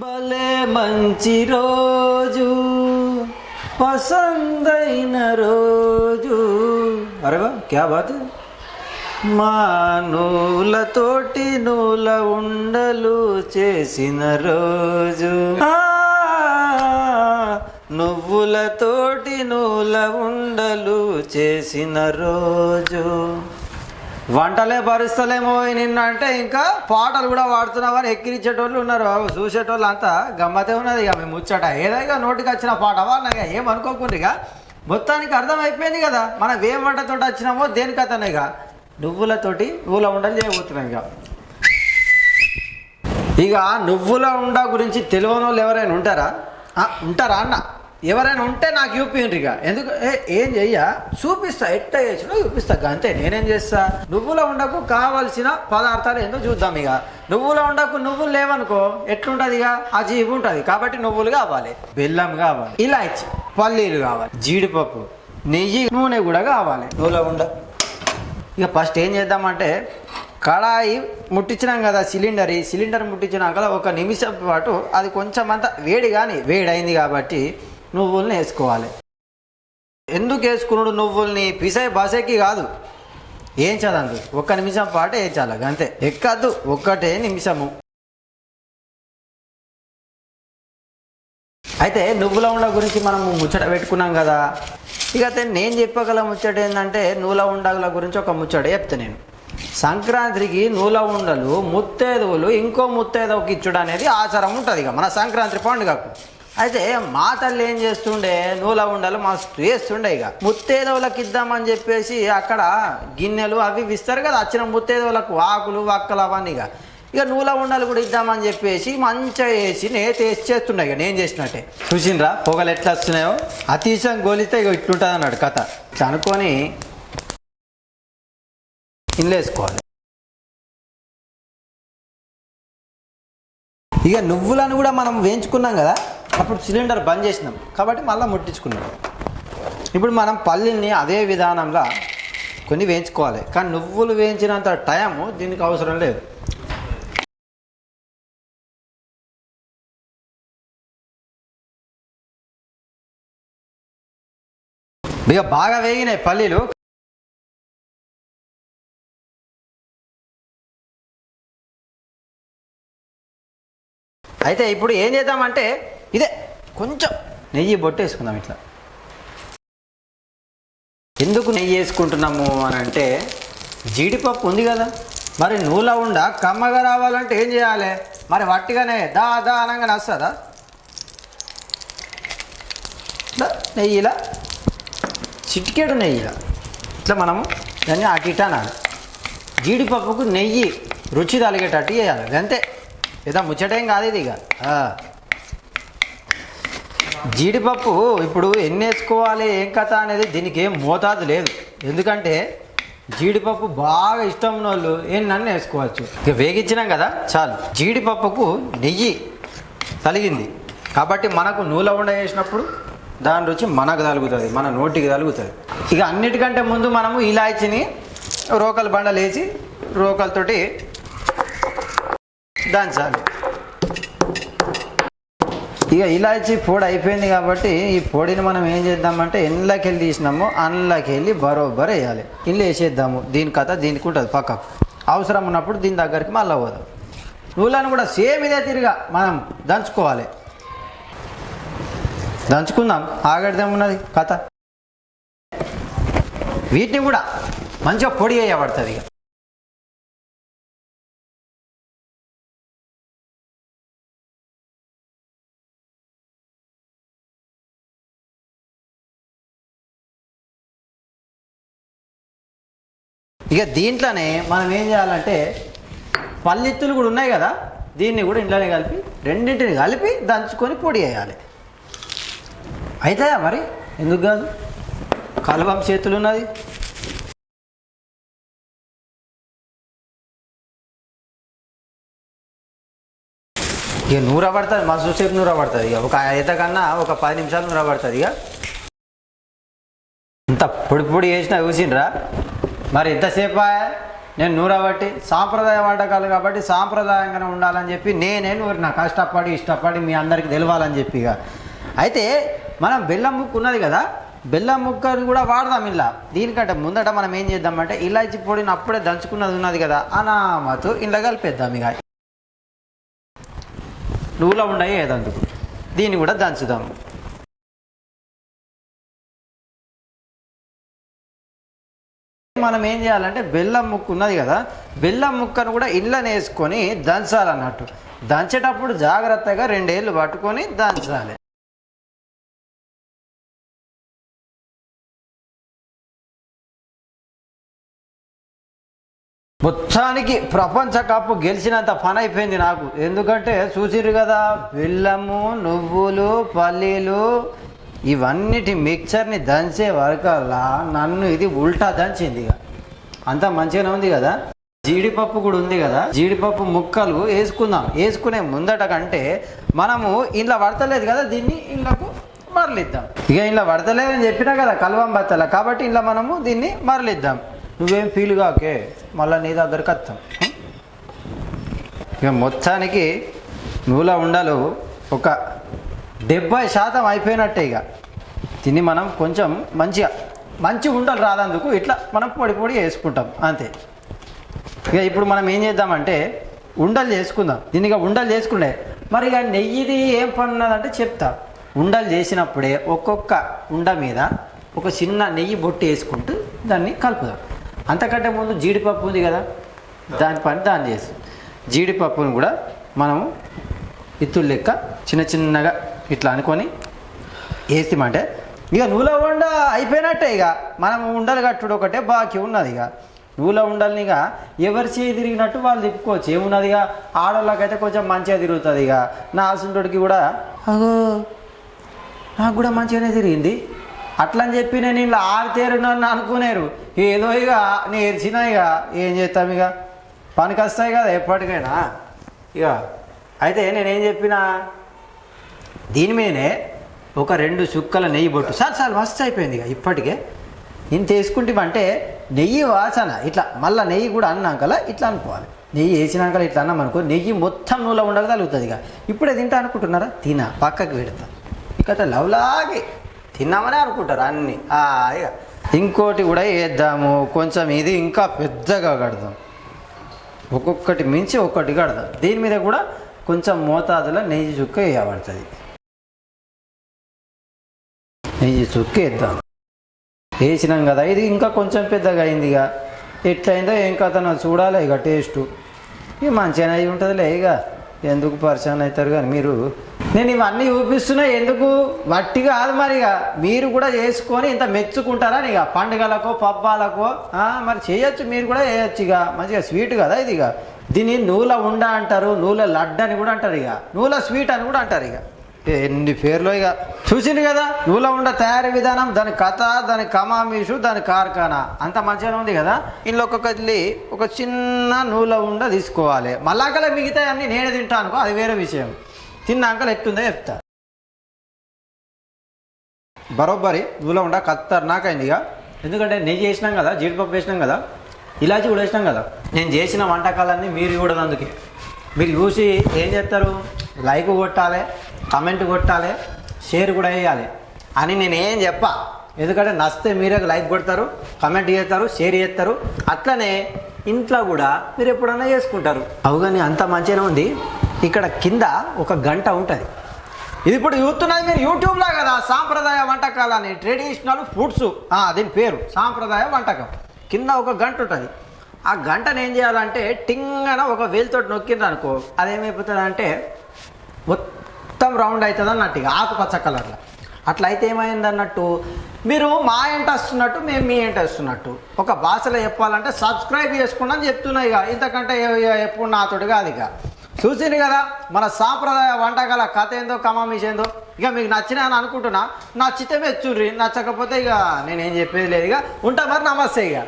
భలే మంచి రోజు పసందైన రోజు. అరేవా క్యా బాత్? మా నూలతోటి నూల ఉండలు చేసిన రోజు. నువ్వులతోటి నూల ఉండలు చేసిన రోజు. వంటలే భరిస్తలేమో నిన్న అంటే ఇంకా పాటలు కూడా పాడుతున్నామని ఎక్కిరించేటోళ్ళు ఉన్నారు బాబు. చూసేటోళ్ళు అంతా గమ్మతే ఉన్నది ఇక మేము ముచ్చట. ఏదైనా నోటికి వచ్చిన పాట వాళ్ళగా ఏమనుకోకుండా ఇక మొత్తానికి అర్థమైపోయింది కదా. మనం ఏం వంటతో వచ్చినామో దేనికి ఇక? నువ్వులతోటి నువ్వుల ఉండలు చేయబోతున్నాం ఇక. ఇక నువ్వుల ఉండ గురించి తెలియని వాళ్ళు ఎవరైనా ఉంటారా? ఉంటారా అన్న? ఎవరైనా ఉంటే నాకు చూపిండ్రు ఇక. ఎందుకు? ఏ, ఏం చెయ్యా? చూపిస్తా ఎట్ట చేసినా చూపిస్తా అంతే. నేనేం చేస్తా? నువ్వుల ఉండకు కావాల్సిన పదార్థాలు ఏందో చూద్దాం ఇక. నువ్వుల ఉండకు నువ్వులు లేవనుకో ఎట్లుంటది ఇక? అజీబు ఉంటుంది. కాబట్టి నువ్వులు కావాలి బెల్లం కావాలి ఇలాచి పల్లీలు కావాలి జీడిపప్పు నెయ్యి నూనె కూడా కావాలి. నువ్వుల ఉండ. ఇక ఫస్ట్ ఏం చేద్దామంటే కడాయి ముట్టించినాం కదా సిలిండర్ ఈ సిలిండర్ ముట్టించినాక ఒక నిమిషం పాటు అది కొంచెం అంత వేడి కానీ వేడైంది కాబట్టి నువ్వుల్ని వేసుకోవాలి. ఎందుకు వేసుకున్నాడు నువ్వుల్ని? పిసే బాసేకి కాదు. ఏం చదందు ఒక్క నిమిషం పాటు వేయించాలి అంతే. ఎక్కద్దు. ఒక్కటే నిమిషము. అయితే నువ్వుల ఉండ గురించి మనం ముచ్చట పెట్టుకున్నాం కదా. ఇక అయితే నేను చెప్పగల ముచ్చట ఏంటంటే నూల ఉండగల గురించి ఒక ముచ్చట చెప్తా నేను. సంక్రాంతికి నూల ఉండలు ముత్తేదువులు ఇంకో ముత్తేదవుకి ఇచ్చుడు అనేది ఆచారం ఉంటుంది ఇక మన సంక్రాంతి పండుగకు. అయితే మా తల్లి ఏం చేస్తుండే? నూల ఉండలు మస్తు వేస్తుండే ఇక. ముత్తేదవులకు ఇద్దామని చెప్పేసి అక్కడ గిన్నెలు అవి ఇస్తారు కదా వచ్చిన ముత్తేదవులకు వాకులు వక్కలు అవన్నీ ఇక. ఇక నూల ఉండలు కూడా ఇద్దామని చెప్పేసి మంచిగా వేసి నేత వేసి చేస్తుండే ఇక. నేను చేసినట్టే. చూసిండ్రా? పొగలు ఎట్లా వస్తున్నాయో? అతీశం గోలిస్తే ఇక ఇట్లుంటుంది అన్నాడు కథ. ఇట్లా అనుకొని ఇన్లేసుకోవాలి. ఇక నువ్వులను కూడా మనం వేయించుకున్నాం కదా అప్పుడు సిలిండర్ బంద్ చేసినాం. కాబట్టి మళ్ళీ ముట్టించుకున్నాం. ఇప్పుడు మనం పల్లీల్ని అదే విధానంగా కొన్ని వేయించుకోవాలి. కానీ నువ్వులు వేయించినంత టైం దీనికి అవసరం లేదు. ఇక బాగా వేగినాయి పల్లీలు. అయితే ఇప్పుడు ఏం చేద్దామంటే ఇదే కొంచెం నెయ్యి బొట్టేసుకుందాం ఇట్లా. ఎందుకు నెయ్యి వేసుకుంటున్నాము అని అంటే జీడిపప్పు ఉంది కదా. మరి నూల ఉండ కమ్మగా రావాలంటే ఏం చేయాలి? మరి వట్టిగానే దా దా అనగానే వస్తుందా? ఇట్లా నెయ్యిలా చిటికేడు నెయ్యిలా ఇట్లా మనము దాన్ని అటు ఇటు అనాలి. జీడిపప్పుకు నెయ్యి రుచి తలిగేటట్టు చేయాలి. అంతే. ఏదో ముచ్చటేం కాదు ఇది ఇక. జీడిపప్పు ఇప్పుడు ఎన్ని వేసుకోవాలి ఏం కథ అనేది దీనికి ఏం మోతాదు లేదు. ఎందుకంటే జీడిపప్పు బాగా ఇష్టం ఉన్న వాళ్ళు ఏం నన్ను వేసుకోవచ్చు. ఇక వేగించినాం కదా చాలు. జీడిపప్పుకు నెయ్యి తలిగింది. కాబట్టి మనకు నూల ఉండ వేసినప్పుడు దాని రుచి మనకు తలుగుతుంది మన నోటికి తలుగుతుంది. ఇక అన్నిటికంటే ముందు మనము ఇలాచిని రోకలు బండలు వేసి రోకలతోటి దంచాలి ఇక ఇలాచి పొడి అయిపోయింది కాబట్టి ఈ పొడిని మనం ఏం చేద్దామంటే ఎండ్లకి వెళ్ళి తీసినాము అందులోకి వెళ్ళి బరోబర్ వేయాలి. ఇల్లు వేసేద్దాము. దీని కథ దీనికి ఉంటుంది పక్కకు అవసరం ఉన్నప్పుడు దీని దగ్గరికి మళ్ళీ పోదాం. నూలను కూడా సేమ్ ఇదే తిరిగా మనం దంచుకోవాలి. దంచుకుందాం. ఆగడిదేమున్నది కథ. వీటిని కూడా మంచిగా పొడి వేయబడుతుంది ఇక. ఇక దీంట్లోనే మనం ఏం చేయాలంటే పల్లెత్తులు కూడా ఉన్నాయి కదా దీన్ని కూడా ఇంట్లోనే కలిపి రెండింటిని కలిపి దంచుకొని పొడి వేయాలి. అవుతాయా మరి? ఎందుకు కాదు? కలవం చేతులు ఉన్నది. ఇక నూర పడుతుంది మస్తు సేపు నూర పడుతుంది. ఇక ఒక ఐత కన్నా ఒక పది నిమిషాలు నూర పడుతుంది ఇక. ఇంత పొడి పొడి వేసినా చూసిండ్రా? మరి ఇంతసేపు నేను నూరబట్టి సాంప్రదాయ వంటకాలు కాబట్టి సాంప్రదాయంగానే ఉండాలని చెప్పి నేనే నూరిన. కష్టపడి ఇష్టపడి మీ అందరికి తెలవాలని చెప్పి ఇక. అయితే మనం బెల్లం ముక్కు ఉన్నది కదా బెల్లం ముక్కని కూడా వాడదాం ఇలా. దీనికంటే ముందట మనం ఏం చేద్దామంటే ఇలాచి పొడిని అప్పుడే దంచుకున్నది ఉన్నది కదా అనామతో ఇలా కలిపేద్దాం ఇక. నువ్వులో ఉండయి ఏదందుకు? దీన్ని కూడా దంచుదాము మనం ఏం చేయాలంటే బెల్లం ముక్క ఉన్నది కదా బెల్లం ముక్కను కూడా ఇళ్ళని వేసుకొని దంచాలన్నట్టు. దంచేటప్పుడు జాగ్రత్తగా రెండేళ్ళు పట్టుకొని దంచాలి. మొత్తానికి ప్రపంచ కప్పు గెలిచినంత పని అయిపోయింది నాకు. ఎందుకంటే చూసిరు కదా బెల్లము నువ్వులు పల్లీలు ఇవన్నిటి మిక్చర్ని దంచే వరకల్లా నన్ను ఇది ఉల్టా దంచింది ఇక. అంత మంచిగానే ఉంది కదా? జీడిపప్పు కూడా ఉంది కదా? జీడిపప్పు ముక్కలు వేసుకుందాం. వేసుకునే ముందట కంటే మనము ఇంట్లో పడతలేదు కదా దీన్ని? ఇంట్లోకు మరలిద్దాం. ఇక ఇంట్లో పడతలేదని చెప్పినా కదా కల్వం బత్తల కాబట్టి ఇంట్లో మనము దీన్ని మరలిద్దాం. నువ్వేం ఫీల్ కాకే? మళ్ళీ నీ దగ్గరికి వస్తాం. ఇక మొత్తానికి నూల ఉండలు ఒక డెబ్బై శాతం అయిపోయినట్టే ఇక. దీన్ని మనం కొంచెం మంచిగా మంచి ఉండలు రాదందుకు ఇట్లా మనం పొడి పొడి వేసుకుంటాం అంతే. ఇక ఇప్పుడు మనం ఏం చేద్దామంటే ఉండలు చేసుకుందాం. దీన్ని ఇక ఉండలు చేసుకునే మరి ఇక నెయ్యిది ఏం పని ఉన్నదంటే చెప్తా. ఉండలు చేసినప్పుడే ఒక్కొక్క ఉండ మీద ఒక చిన్న నెయ్యి బొట్టు వేసుకుంటూ దాన్ని కలుపుదాం. అంతకంటే ముందు జీడిపప్పు ఉంది కదా దాని పని దాన్ని చేస్తాం. జీడిపప్పును కూడా మనము ఇత్తులు లెక్క చిన్న చిన్నగా ఇట్లా అనుకొని వేస్తామంటే ఇక నువ్వులో ఉండ అయిపోయినట్టే ఇక. మనం ఉండలు కట్టుడు ఒకటే బాకీ ఉన్నది ఇక. నువ్వులో ఉండల్ని ఇక ఎవరి చేయి తిరిగినట్టు వాళ్ళు తిప్పుకోవచ్చు. ఏమున్నది ఇక? ఆడవాళ్ళకైతే కొంచెం మంచిగా తిరుగుతుంది ఇక. నా అసంటుడికి కూడా అగో నాకు కూడా మంచిగానే తిరిగింది. అట్లా అని చెప్పి నేను ఇలా ఆరితేరు నన్ను అనుకునేరు. ఏదో ఇక నేర్చిన ఇక. ఏం చేస్తాం ఇక? పనికి వస్తాయి కదా ఎప్పటికైనా. ఇక. అయితే నేనేం చెప్పినా? దీని మీదనే ఒక రెండు చుక్కల నెయ్యి బొట్టు. సార్ సార్ మస్తు అయిపోయింది ఇక ఇప్పటికే. ఇంత వేసుకుంటామంటే నెయ్యి వాసన. ఇట్లా మళ్ళీ నెయ్యి కూడా అన్నాకలా ఇట్లా అనుకోవాలి. నెయ్యి వేసినాక ఇట్లా అన్నాం అనుకో నెయ్యి మొత్తం నూనె ఉండక తగులుతుంది ఇక. ఇప్పుడే తింటా అనుకుంటున్నారా? తినా పక్కకి పెడతా. ఇక లవ్లాగే తిన్నామనే అనుకుంటారు అన్నీ. ఇక ఇంకోటి కూడా వేద్దాము. కొంచెం ఇది ఇంకా పెద్దగా కడదాం. ఒక్కొక్కటి మించి ఒక్కటి కడదాం. దీని మీద కూడా కొంచెం మోతాదులో నెయ్యి చుక్క వేయబడుతుంది. నెయ్యి చుక్క వేసినాం కదా ఇది ఇంకా కొంచెం పెద్దగా అయింది ఇక. ఎట్లయిందో ఏం కథ నాకు చూడాలి ఇక టేస్ట్. ఇక మంచిగానే అయి ఉంటుందిలే ఇక. ఎందుకు పరిచయం అవుతారు కానీ మీరు? నేను ఇవన్నీ చూపిస్తున్నా ఎందుకు? వట్టి కాదు మరి ఇక. మీరు కూడా చేసుకొని ఇంత మెచ్చుకుంటారా ఇక? పండుగలకో పబ్బాలకో? మరి చేయొచ్చు మీరు కూడా చేయొచ్చు ఇక. మంచిగా స్వీట్ కదా ఇది ఇక. దీన్ని నూల ఉండ అంటారు నూల లడ్డు అని కూడా అంటారు ఇక. నూల స్వీట్ అని కూడా అంటారు ఇక. ఎన్ని పేర్లు ఇక? చూసింది కదా నూల ఉండ తయారీ విధానం దాని కథ దాని కమామీషు దాని కార్ఖానా. అంత మంచిగా ఉంది కదా? ఇంట్లో ఒక్కొక్కటి ఒక చిన్న నూల ఉండ తీసుకోవాలి. మళ్ళాకల మిగతా అన్ని నేనే తింటాను అది వేరే విషయం. తిన్నాకలు ఎట్టుందో చెప్తా. బరోబ్బరి నూల ఉండ ఖతర్నాకైంది ఇక. ఎందుకంటే నేను చేసినాం కదా జీడిపప్పు వేసినాం కదా ఇలాచి కూడా వేసినాం కదా. నేను చేసిన వంటకాలన్నీ మీరు చూడదు అందుకే మీరు చూసి ఏం చేస్తారు? లైక్ కొట్టాలి. కమెంట్ కొట్టాలి షేర్ కూడా వేయాలి అని నేను ఏం చెప్పా? ఎందుకంటే నచ్చితే మీరే లైక్ కొడతారు కమెంట్ చేస్తారు షేర్ చేస్తారు. అట్లనే ఇంట్లో కూడా మీరు ఎప్పుడన్నా చేసుకుంటారు. అవుగాని అంత మంచిగానే ఉంది. ఇక్కడ కింద ఒక గంట ఉంటుంది. ఇది ఇప్పుడు చూస్తున్నది మీరు యూట్యూబ్లో కదా సాంప్రదాయ వంటకాలని ట్రెడిషనల్ ఫుడ్స్ దీని పేరు సాంప్రదాయ వంటకం. కింద ఒక గంట ఉంటుంది. ఆ గంటను ఏం చేయాలంటే టింగన ఒక వేలుతోటి నొక్కిండ్రు అనుకో అదేమైపోతుంది అంటే మొత్తం రౌండ్ అవుతుంది అన్నట్టు ఇక ఆకుపచ్చ కలర్లో అట్లా అయితే ఏమైంది అన్నట్టు మీరు మా ఎంట వస్తున్నట్టు మేము మీ ఎంట వస్తున్నట్టు. ఒక భాషలో చెప్పాలంటే సబ్స్క్రైబ్ చేసుకున్నా చెప్తున్నాయి చెప్తున్నా ఇక. ఇంతకంటే ఏ- ఎప్పుడు నాతోటి కాదు ఇక. చూసింది కదా మన సాంప్రదాయ వంటకాల కథ ఏందో కమామిష్ ఏందో. ఇక మీకు నచ్చినా అని అనుకుంటున్నా నచ్చితే మెచ్చుర్రి నచ్చకపోతే ఇక నేనేం చెప్పేది లేదు ఇక. ఉంటా మరి నమస్తే ఇక.